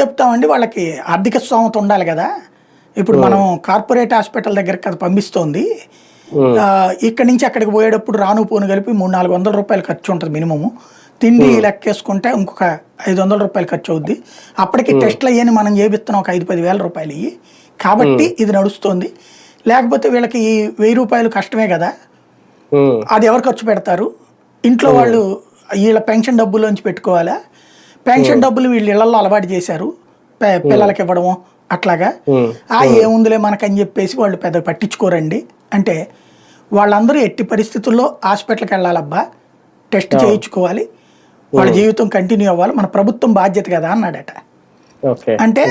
చెప్తామండి వాళ్ళకి ఆర్థిక స్తోమత ఉండాలి కదా. ఇప్పుడు మనం కార్పొరేట్ హాస్పిటల్ దగ్గరికి అది పంపిస్తోంది. ఇక్కడి నుంచి అక్కడికి పోయేటప్పుడు రాను పోను కలిపి మూడు నాలుగు వందల రూపాయలు ఖర్చు ఉంటుంది మినిమము. తిండి లెక్కేసుకుంటే ఇంకొక ఐదు వందల రూపాయలు ఖర్చు అవుద్ది. అప్పటికి టెస్ట్లు అయ్యని మనం చేపిస్తున్నాం ఒక ఐదు పది వేల రూపాయలు ఇవి కాబట్టి ఇది నడుస్తుంది. లేకపోతే వీళ్ళకి ఈ వెయ్యి రూపాయలు కష్టమే కదా. అది ఎవరు ఖర్చు పెడతారు? ఇంట్లో వాళ్ళు వీళ్ళ పెన్షన్ డబ్బులోంచి పెట్టుకోవాలా? పెన్షన్ డబ్బులు వీళ్ళు ఇళ్ళలో అలవాటు చేశారు. పిల్లలకి ఇవ్వడము అట్లాగా. ఆ ఏముందిలే మనకని చెప్పేసి వాళ్ళు పెద్ద పట్టించుకోరండి. అంటే వాళ్ళందరూ ఎట్టి పరిస్థితుల్లో హాస్పిటల్కి వెళ్ళాలబ్బా. టెస్ట్ చేయించుకోవాలి. వాళ్ళ జీవితం కంటిన్యూ అవ్వాలి. మన ప్రభుత్వం బాధ్యత కదా అన్నాడట. అంటే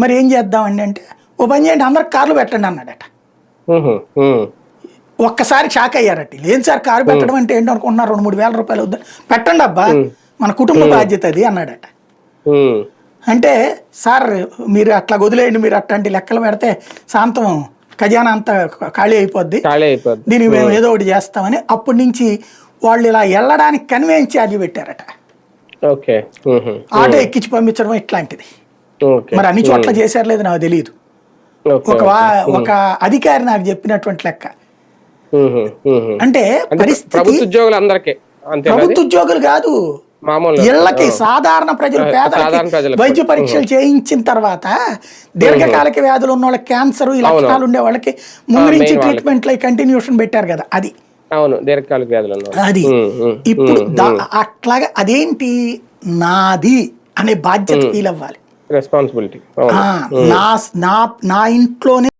మరి ఏం చేద్దామండి అంటే ఓ పని చేయండి అందరికి కార్లు పెట్టండి అన్నాడట. ఒక్కసారి షాక్ అయ్యారట ఏం సార్ కారు పెట్టడం అంటే ఏంటో అనుకుంటున్నారు? రెండు మూడు వేల రూపాయలు వద్దా పెట్టండి అబ్బా మన కుటుంబ బాధ్యత అది అన్నాడట అంటే సార్ మీరు అట్లా వదిలేయండి మీరు అట్లాంటి లెక్కలు పెడితే శాంతం ఖజానా అంతా ఖాళీ అయిపోద్ది. దీనికి మేము ఏదో ఒకటి చేస్తామని అప్పటి నుంచి వాళ్ళు ఇలా వెళ్ళడానికి కన్వెన్స్ ఛార్జ్ పెట్టారట. ఆటో ఎక్కించి పంపించడం ఇట్లాంటిది. మరి అన్ని చోట్ల చేశారు లేదు నాకు తెలియదు. ఒక ఒక అధికారి నాకు చెప్పినటువంటి లెక్క. అంటే పరిస్థితి ప్రభుత్వ ఉద్యోగులు కాదు. ఇళ్ళకి సాధారణ ప్రజలు పేదలకి. వైద్య పరీక్షలు చేయించిన తర్వాత దీర్ఘకాలిక వ్యాధులు ఉన్న వాళ్ళకి క్యాన్సర్ ఈ లక్షణాలు ఉండే వాళ్ళకి ముందు నుంచి ట్రీట్మెంట్ కంటిన్యూషన్ పెట్టారు కదా అది. అవును దీర్ఘకాలిక వ్యాధులు. అది. ఇప్పుడు అట్లాగా అదేంటి? నాది అనే బాధ్యత ఫీల్ అవ్వాలి రెస్పాన్సిబిలిటీ నా నా ఇంట్లోనే